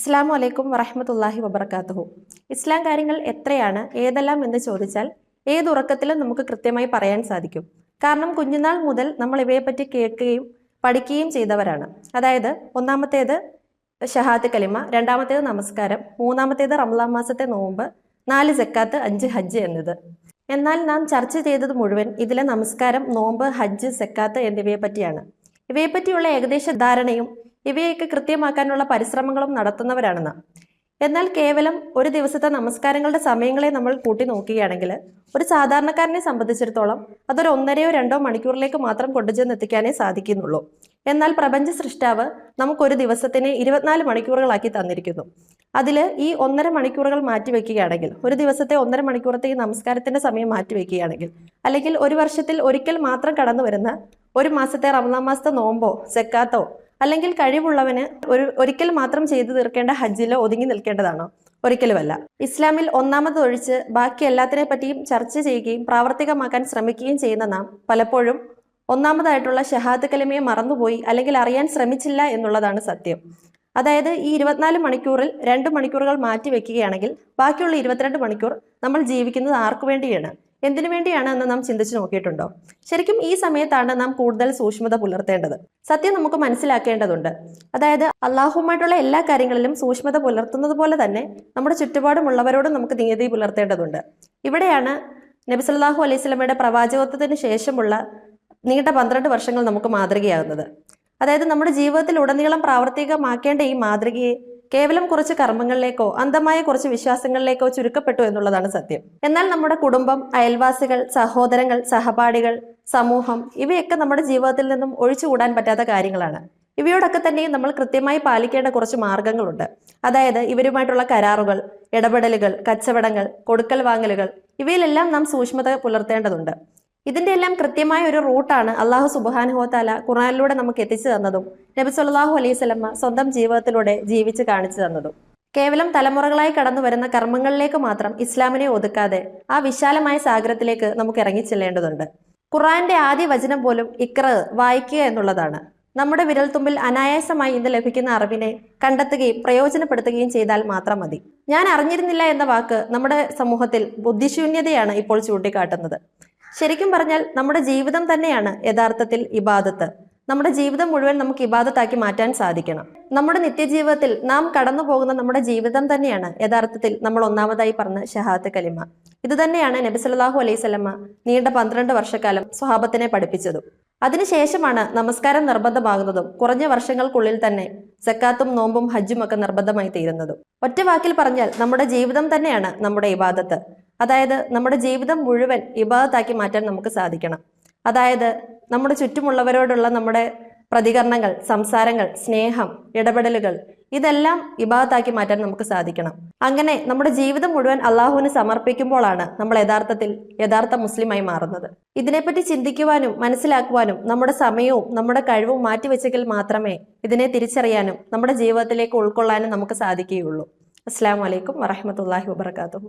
അസ്സാം അലൈക്കും വറഹമത്തല്ലാഹി വബർക്കാത്തുഹു ഇസ്ലാം കാര്യങ്ങൾ എത്രയാണ് ഏതെല്ലാം എന്ന് ചോദിച്ചാൽ ഏത് ഉറക്കത്തിലും നമുക്ക് കൃത്യമായി പറയാൻ സാധിക്കും. കാരണം കുഞ്ഞുനാൾ മുതൽ നമ്മൾ ഇവയെപ്പറ്റി കേൾക്കുകയും പഠിക്കുകയും ചെയ്തവരാണ്. അതായത് ഒന്നാമത്തേത് ഷഹാത്ത് കലിമ രണ്ടാമത്തേത് നമസ്കാരം മൂന്നാമത്തേത് റംലാം മാസത്തെ നോമ്പ് നാല് ജക്കാത്ത് അഞ്ച് ഹജ്ജ് എന്നത്. എന്നാൽ നാം ചർച്ച ചെയ്തത് മുഴുവൻ ഇതിലെ നമസ്കാരം നോമ്പ് ഹജ്ജ് സെക്കാത്ത് എന്നിവയെ പറ്റിയാണ് ഇവയെപ്പറ്റിയുള്ള ഏകദേശ ധാരണയും ഇവയൊക്കെ കൃത്യമാക്കാനുള്ള പരിശ്രമങ്ങളും നടത്തുന്നവരാണെന്ന്. എന്നാൽ കേവലം ഒരു ദിവസത്തെ നമസ്കാരങ്ങളുടെ സമയങ്ങളെ നമ്മൾ കൂട്ടി നോക്കുകയാണെങ്കിൽ ഒരു സാധാരണക്കാരനെ സംബന്ധിച്ചിടത്തോളം അതൊരു ഒന്നരയോ രണ്ടോ മണിക്കൂറിലേക്ക് മാത്രം കൊണ്ടുചെന്ന് എത്തിക്കാനേ സാധിക്കുന്നുള്ളൂ. എന്നാൽ പ്രപഞ്ച സൃഷ്ടാവ് നമുക്കൊരു ദിവസത്തിന് ഇരുപത്തിനാല് മണിക്കൂറുകളാക്കി തന്നിരിക്കുന്നു. അതിൽ ഈ ഒന്നര മണിക്കൂറുകൾ മാറ്റിവെക്കുകയാണെങ്കിൽ ഒരു ദിവസത്തെ ഒന്നര മണിക്കൂറത്തെ ഈ നമസ്കാരത്തിന്റെ സമയം മാറ്റിവെക്കുകയാണെങ്കിൽ അല്ലെങ്കിൽ ഒരു വർഷത്തിൽ ഒരിക്കൽ മാത്രം കടന്നു വരുന്ന ഒരു മാസത്തെ റമദാൻ മാസത്തെ നോമ്പോ സെക്കാത്തോ അല്ലെങ്കിൽ കഴിവുള്ളവന് ഒരു ഒരിക്കൽ മാത്രം ചെയ്തു തീർക്കേണ്ട ഹജ്ജിലോ ഒതുങ്ങി നിൽക്കേണ്ടതാണോ? ഒരിക്കലുമല്ല. ഇസ്ലാമിൽ ഒന്നാമത് ഒഴിച്ച് ബാക്കി എല്ലാത്തിനെ പറ്റിയും ചർച്ച ചെയ്യുകയും പ്രാവർത്തികമാക്കാൻ ശ്രമിക്കുകയും ചെയ്യുന്ന നാം പലപ്പോഴും ഒന്നാമതായിട്ടുള്ള ഷഹാദ് കലിമയെ മറന്നുപോയി അല്ലെങ്കിൽ അറിയാൻ ശ്രമിച്ചില്ല എന്നുള്ളതാണ് സത്യം. അതായത് ഈ ഇരുപത്തിനാല് മണിക്കൂറിൽ രണ്ട് മണിക്കൂറുകൾ മാറ്റി വെക്കുകയാണെങ്കിൽ ബാക്കിയുള്ള ഇരുപത്തിരണ്ട് മണിക്കൂർ നമ്മൾ ജീവിക്കുന്നത് ആർക്കു വേണ്ടിയാണ്? എന്തിനു വേണ്ടിയാണ് എന്ന് നാം ചിന്തിച്ചു നോക്കിയിട്ടുണ്ടോ? ശരിക്കും ഈ സമയത്താണ് നാം കൂടുതൽ സൂക്ഷ്മത പുലർത്തേണ്ടത്. സത്യം നമുക്ക് മനസ്സിലാക്കേണ്ടതുണ്ട്. അതായത് അള്ളാഹുമായിട്ടുള്ള എല്ലാ കാര്യങ്ങളിലും സൂക്ഷ്മത പുലർത്തുന്നത് പോലെ തന്നെ നമ്മുടെ ചുറ്റുപാടുമുള്ളവരോടും നമുക്ക് നീതി പുലർത്തേണ്ടതുണ്ട്. ഇവിടെയാണ് നബി സല്ലല്ലാഹു അലൈഹി സ്വലമയുടെ പ്രവാചകത്വത്തിന് ശേഷമുള്ള നീണ്ട പന്ത്രണ്ട് വർഷങ്ങൾ നമുക്ക് മാതൃകയാകുന്നത്. അതായത് നമ്മുടെ ജീവിതത്തിൽ ഉടനീളം പ്രാവർത്തികമാക്കേണ്ട ഈ മാതൃകയെ കേവലം കുറച്ച് കർമ്മങ്ങളിലേക്കോ അന്ധമായ കുറച്ച് വിശ്വാസങ്ങളിലേക്കോ ചുരുക്കപ്പെട്ടു എന്നുള്ളതാണ് സത്യം. എന്നാൽ നമ്മുടെ കുടുംബം അയൽവാസികൾ സഹോദരങ്ങൾ സഹപാഠികൾ സമൂഹം ഇവയൊക്കെ നമ്മുടെ ജീവിതത്തിൽ നിന്നും ഒഴിച്ചുകൂടാൻ പറ്റാത്ത കാര്യങ്ങളാണ്. ഇവയോടൊക്കെ തന്നെയും നമ്മൾ കൃത്യമായി പാലിക്കേണ്ട കുറച്ച് മാർഗങ്ങളുണ്ട്. അതായത് ഇവരുമായിട്ടുള്ള കരാറുകൾ ഇടപെടലുകൾ കച്ചവടങ്ങൾ കൊടുക്കൽ വാങ്ങലുകൾ ഇവയിലെല്ലാം നാം സൂക്ഷ്മത പുലർത്തേണ്ടതുണ്ട്. ഇതിന്റെ എല്ലാം കൃത്യമായ ഒരു റൂട്ടാണ് അള്ളാഹു സുബാനുഹോത്താല ഖുറാനിലൂടെ നമുക്ക് എത്തിച്ചു തന്നതും നബി സല്ലല്ലാഹു അലൈഹി സ്വന്തം ജീവിതത്തിലൂടെ ജീവിച്ച് കാണിച്ചു തന്നതും. കേവലം തലമുറകളായി കടന്നു വരുന്ന കർമ്മങ്ങളിലേക്ക് മാത്രം ഇസ്ലാമിനെ ഒതുക്കാതെ ആ വിശാലമായ സാഗരത്തിലേക്ക് നമുക്ക് ഇറങ്ങിച്ചെല്ലേണ്ടതുണ്ട് ഖുറാന്റെ ആദ്യ വചനം പോലും ഇക്ര വായിക്കുക എന്നുള്ളതാണ്. നമ്മുടെ വിരൽത്തുമ്പിൽ അനായാസമായി ഇന്ന് ലഭിക്കുന്ന അറിവിനെ കണ്ടെത്തുകയും പ്രയോജനപ്പെടുത്തുകയും ചെയ്താൽ മാത്രം മതി. ഞാൻ അറിഞ്ഞിരുന്നില്ല എന്ന വാക്ക് നമ്മുടെ സമൂഹത്തിൽ ബുദ്ധിശൂന്യതയാണ് ഇപ്പോൾ ചൂണ്ടിക്കാട്ടുന്നത്. ശരിക്കും പറഞ്ഞാൽ നമ്മുടെ ജീവിതം തന്നെയാണ് യഥാർത്ഥത്തിൽ ഇബാദത്ത്. നമ്മുടെ ജീവിതം മുഴുവൻ നമുക്ക് ഇബാദത്താക്കി മാറ്റാൻ സാധിക്കണം. നമ്മുടെ നിത്യജീവിതത്തിൽ നാം കടന്നു പോകുന്ന നമ്മുടെ ജീവിതം തന്നെയാണ് യഥാർത്ഥത്തിൽ നമ്മൾ ഒന്നാമതായി പറഞ്ഞ ഷഹാത്ത് കലിമ. ഇത് തന്നെയാണ് നബി സല്ലല്ലാഹു അലൈഹി നീണ്ട പന്ത്രണ്ട് വർഷക്കാലം സ്വഹാബത്തിനെ പഠിപ്പിച്ചതും. അതിനുശേഷമാണ് നമസ്കാരം നിർബന്ധമാകുന്നതും കുറഞ്ഞ വർഷങ്ങൾക്കുള്ളിൽ തന്നെ സക്കാത്തും നോമ്പും ഹജ്ജും ഒക്കെ നിർബന്ധമായി തീരുന്നതും. ഒറ്റ വാക്കിൽ പറഞ്ഞാൽ നമ്മുടെ ജീവിതം തന്നെയാണ് നമ്മുടെ ഇബാദത്ത്. അതായത് നമ്മുടെ ജീവിതം മുഴുവൻ ഇബാദത്താക്കി മാറ്റാൻ നമുക്ക് സാധിക്കണം. അതായത് നമ്മുടെ ചുറ്റുമുള്ളവരോടുള്ള നമ്മുടെ പ്രതികരണങ്ങൾ സംസാരങ്ങൾ സ്നേഹം ഇടപെടലുകൾ ഇതെല്ലാം ഇബാദത്താക്കി മാറ്റാൻ നമുക്ക് സാധിക്കണം. അങ്ങനെ നമ്മുടെ ജീവിതം മുഴുവൻ അള്ളാഹുവിന് സമർപ്പിക്കുമ്പോഴാണ് നമ്മൾ യഥാർത്ഥത്തിൽ യഥാർത്ഥ മുസ്ലിമായി മാറുന്നത്. ഇതിനെപ്പറ്റി ചിന്തിക്കുവാനും മനസ്സിലാക്കുവാനും നമ്മുടെ സമയവും നമ്മുടെ കഴിവും മാറ്റിവെച്ചെങ്കിൽ മാത്രമേ ഇതിനെ തിരിച്ചറിയാനും നമ്മുടെ ജീവിതത്തിലേക്ക് ഉൾക്കൊള്ളാനും നമുക്ക് സാധിക്കുകയുള്ളൂ. അസ്സാം വലൈക്കും വറഹമത്തല്ലാഹി വാബർക്കാത്തു